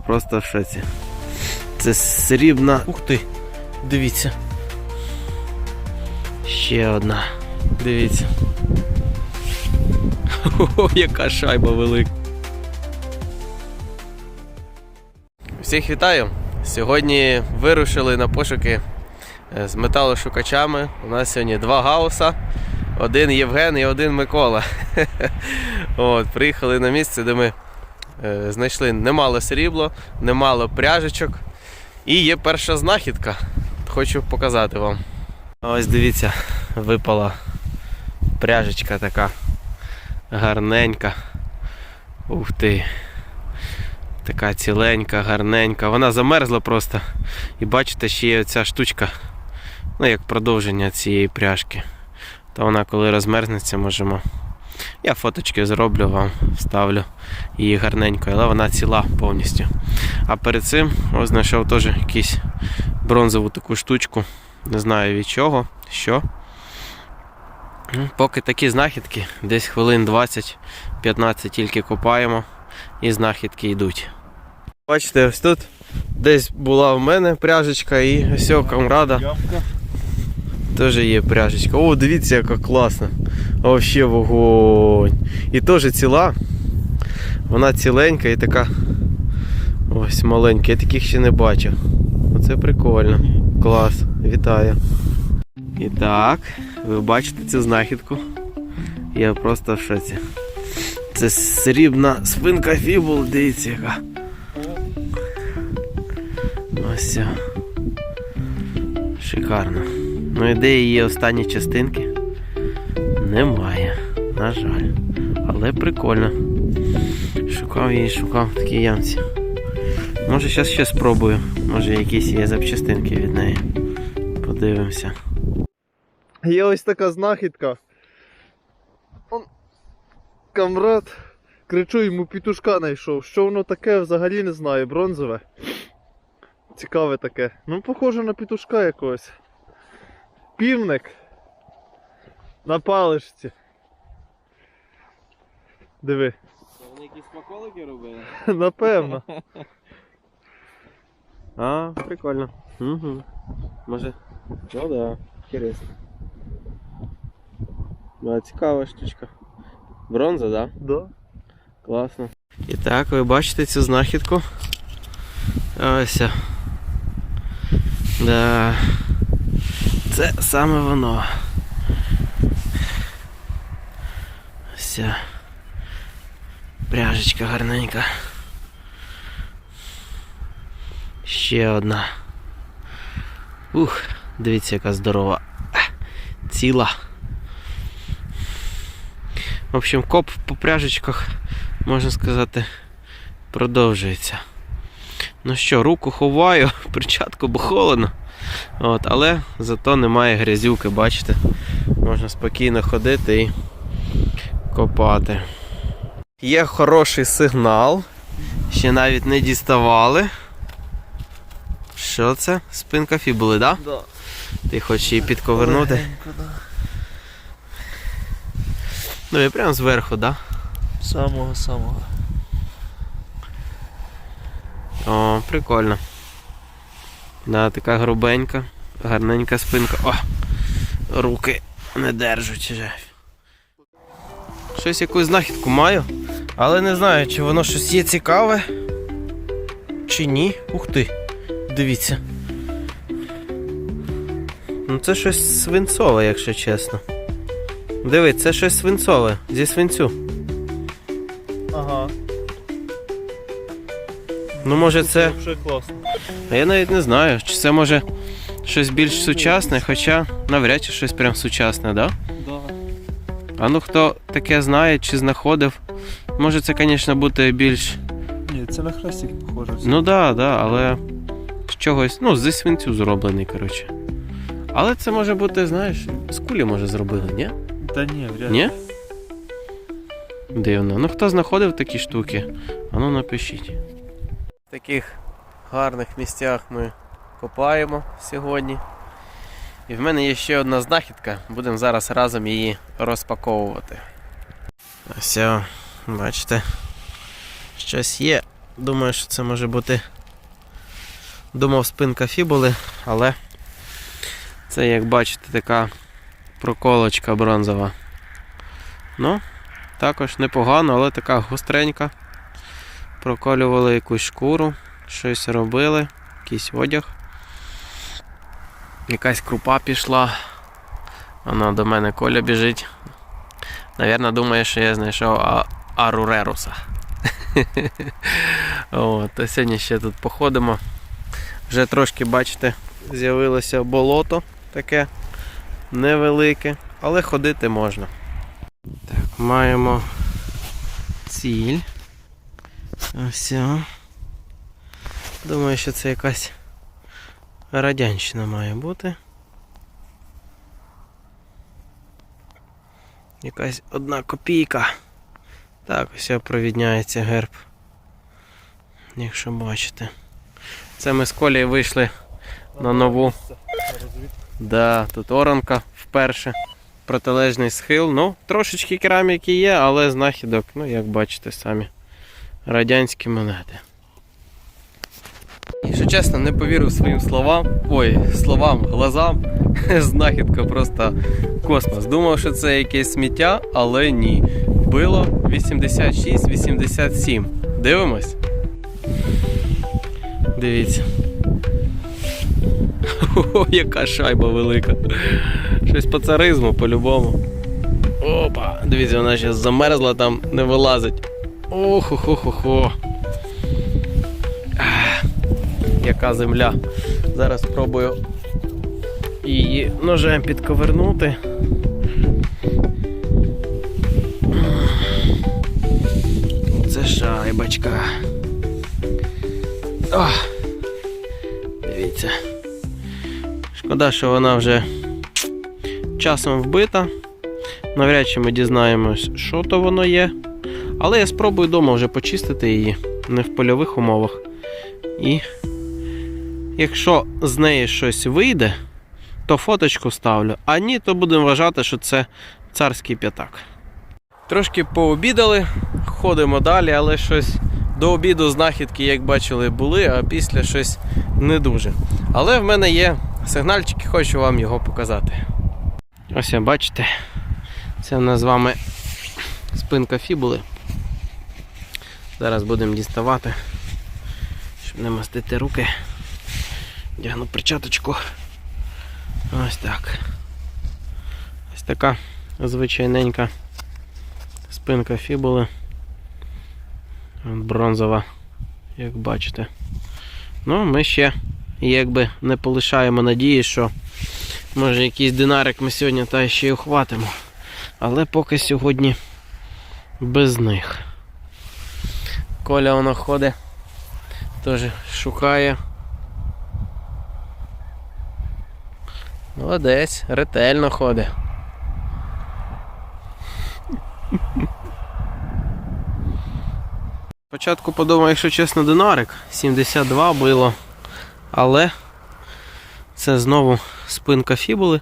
Просто в шоці. Це срібна. Ух ти! Дивіться. Ще одна. Дивіться. О, яка шайба велика. Всіх вітаю! Сьогодні вирушили на пошуки е, з металошукачами. У нас сьогодні два гауса. Один Євген і один Микола. От, приїхали на місце, де ми знайшли немало срібло, немало пряжечок. І є перша знахідка. Хочу показати вам. Ось дивіться, випала пряжечка така гарненька. Ух ти. Така ціленька, гарненька. Вона замерзла просто. І бачите, ще є ця штучка. Ну, як продовження цієї пряжки. То вона коли розмерзнеться, можемо. Я фоточки зроблю вам, вставлю її гарненько, але вона ціла повністю. А перед цим ось знайшов теж якусь бронзову таку штучку. Не знаю від чого, що. Ну, Поки такі знахідки, десь хвилин 20-15 тільки копаємо і знахідки йдуть. Бачите, ось тут десь була в мене пряжечка і ось камрада теж є пряжечка. О, дивіться, яка класна. Вообще вогонь. І теж ціла. Вона ціленька і така ось маленька. Я таких ще не бачив. Оце прикольно. Клас. Вітаю. І так, ви бачите цю знахідку. Я просто в шоці. Це срібна спинка фібул, дивіться яка. Ось. Шикарно. Ну і де її останні частинки? Немає, на жаль. Але прикольно. Шукав її, шукав в такій ямці. Може зараз ще спробую. Може якісь є запчастинки від неї. Подивимося. Є ось така знахідка. Он, камрад, кричу йому пітушка знайшов. Що воно таке, взагалі не знаю, бронзове. Цікаве таке. Ну, похоже на пітушка якогось. Півник. На паличці. Диви. Вони якісь смаколики робили? Напевно. А, прикольно. Угу. Може. Ну да, інтересно. Да, цікава штучка. Бронза, да? Да. Класно. І так, ви бачите цю знахідку. Ось. Да. Це саме воно. Ось. Пряжечка гарненька. Ще одна. Ух, дивіться, яка здорова. Ціла. В общем, коп по пряжечках, можна сказати, продовжується. Ну що, руку ховаю, перчатку, бо холодно. От, але зато немає грязюки, бачите? Можна спокійно ходити і копати. Є хороший сигнал. Ще навіть не діставали. Що це? Спинка фібули, так? Да? Да. Ти хочеш її підковернути? Легенько, да. Ну і прямо зверху, так? Да? Самого самого. О, прикольно. Да, така грубенька, гарненька спинка. О! Руки не держать вже. Щось якусь знахідку маю, але не знаю, чи воно щось є цікаве. Чи ні. Ух ти. Дивіться. Ну це щось свинцове, якщо чесно. Диви, це щось свинцове зі свинцю. Ну може це. А я навіть не знаю, чи це може щось більш сучасне, хоча навряд чи щось прям сучасне, да? А ну хто таке знає чи знаходив, може це, звісно, бути більш. Ні, це на хрестик похоже. Ну да, да, але з чогось, ну, зі свинцю зроблений, коротше. Але це може бути, знаєш, з кулі може зробили, ні? Та ні, вряд. Ні? Дивно. Ну хто знаходив такі штуки? А ну напишіть. В таких гарних місцях ми копаємо сьогодні. І в мене є ще одна знахідка. Будемо зараз разом її розпаковувати. Ось, бачите, щось є. Думаю, що це може бути. Думав спинка фібули, але це, як бачите, така проколочка бронзова. Ну, також непогано, але така гостренька. Проколювали якусь шкуру, щось робили, якийсь одяг. Якась крупа пішла. Вона до мене Коля біжить. Навірно, думає, що я знайшов Аруреруса. От, то сьогодні ще тут походимо. Вже трошки, бачите, з'явилося болото таке невелике, але ходити можна. Так, маємо ціль. Ось. Думаю, що це якась радянщина має бути. Якась одна копійка. Так, ось провідняється герб. Якщо бачите. Це ми з колії вийшли на нову. Да, тут оранка вперше. Протилежний схил. Ну, трошечки кераміки є, але знахідок, ну, як бачите самі, радянські монети. Якщо чесно, не повірив своїм словам. Ой, словам, глазам. Знахідка просто космос. Думав, що це якесь сміття, але ні. Було 86-87. Дивимось. Дивіться. О, яка шайба велика. Щось по царизму по-любому. Опа! Дивіться, вона ще замерзла там, не вилазить. Охо-хо-хо-хо. Яка земля. Зараз спробую її ножем підковернути. Це шайбочка. О, дивіться. Шкода, що вона вже часом вбита. Навряд чи ми дізнаємось, що то воно є. Але я спробую вдома вже почистити її не в польових умовах. І якщо з неї щось вийде, то фоточку ставлю. А ні, то будемо вважати, що це царський п'ятак. Трошки пообідали, ходимо далі, але щось до обіду знахідки, як бачили, були, а після щось не дуже. Але в мене є сигнальчик і хочу вам його показати. Ось я бачите, це в нас з вами спинка фібули. Зараз будемо діставати, щоб не мастити руки. Дягну перчаточку. Ось так. Ось така звичайненька спинка фібули. Бронзова, як бачите. Ну, ми ще якби не полишаємо надії, що може якийсь динарик ми сьогодні та ще й ухватимо. Але поки сьогодні без них. Коля воно ходить, теж шукає. Молодець, ретельно ходить. Спочатку подумав, якщо чесно, динарик. 72 було. Але це знову спинка фібули.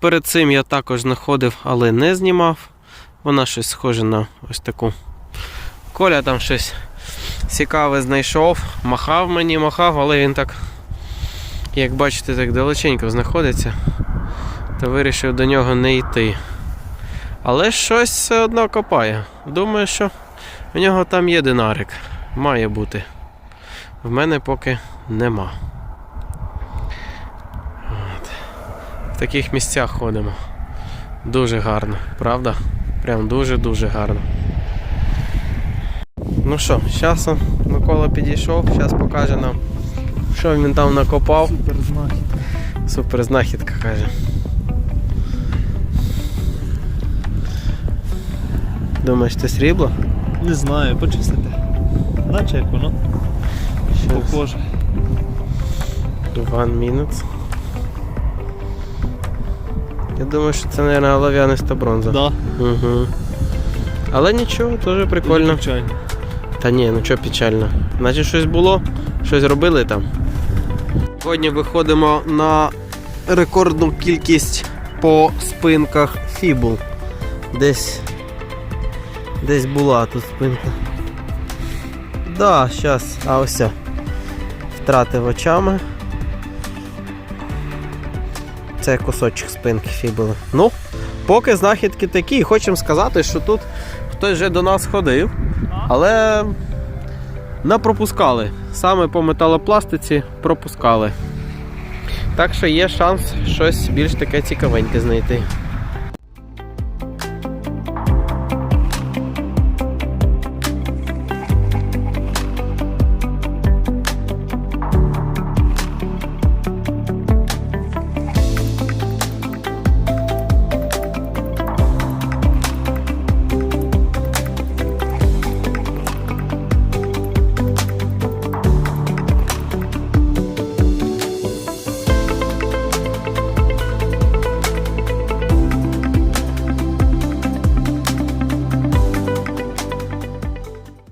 Перед цим я також знаходив, але не знімав. Вона щось схоже на ось таку. Коля там щось цікаве знайшов, махав мені, махав, але він так, як бачите, так далеченько знаходиться, то вирішив до нього не йти. Але щось все одно копає. Думаю, що в нього там є динарик. Має бути. В мене поки нема. В таких місцях ходимо. Дуже гарно, правда? Прям дуже-дуже гарно. Ну що, з часом Микола підійшов, зараз покаже нам, що він там накопав. Супер знахідка. Супер знахідка каже. Думаєш, це срібло? Не знаю, почистити. Наче як воно похоже. One minute. Я думаю, що це, мабуть, олов'яниста бронза. Да. Угу. Але нічого, теж прикольно. Звичайно. Та ні, ну що печально. Значить щось було, щось робили там. Сьогодні виходимо на рекордну кількість по спинках фібул. Десь. Десь була тут спинка. Да, зараз. А ось. Втратив очами. Це кусочок спинки фібули. Ну, поки знахідки такі, хочемо сказати, що тут хтось вже до нас ходив, але не пропускали. Саме по металопластиці пропускали. Так що є шанс щось більш таке цікавеньке знайти.